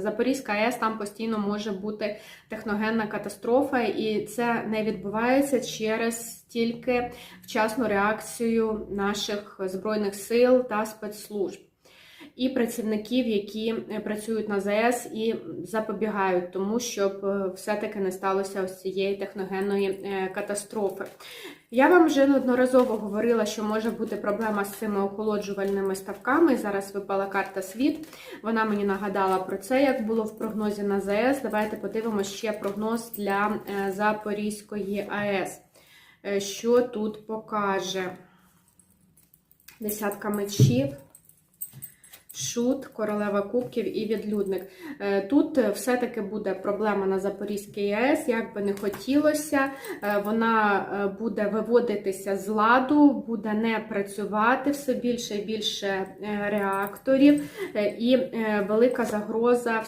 Запорізька АЕС там постійно може бути техногенна катастрофа, і це не відбувається через тільки вчасну реакцію наших збройних сил та спецслужб. І працівників, які е, працюють на ЗАЕС і запобігають тому, щоб е, все-таки не сталося ось цієї техногенної е, катастрофи. Я вам вже неодноразово говорила, що може бути проблема з цими охолоджувальними ставками. Зараз випала карта світ. Вона мені нагадала про це, як було в прогнозі на ЗАЕС. Давайте подивимося ще прогноз для Запорізької АЕС. Що тут покаже? Десятка мечів. Шут, королева кубків і відлюдник. Е, Тут е, все-таки буде проблема на Запорізькій АЕС, як би не хотілося. Е, Вона буде виводитися з ладу, буде не працювати все більше і більше реакторів, і велика загроза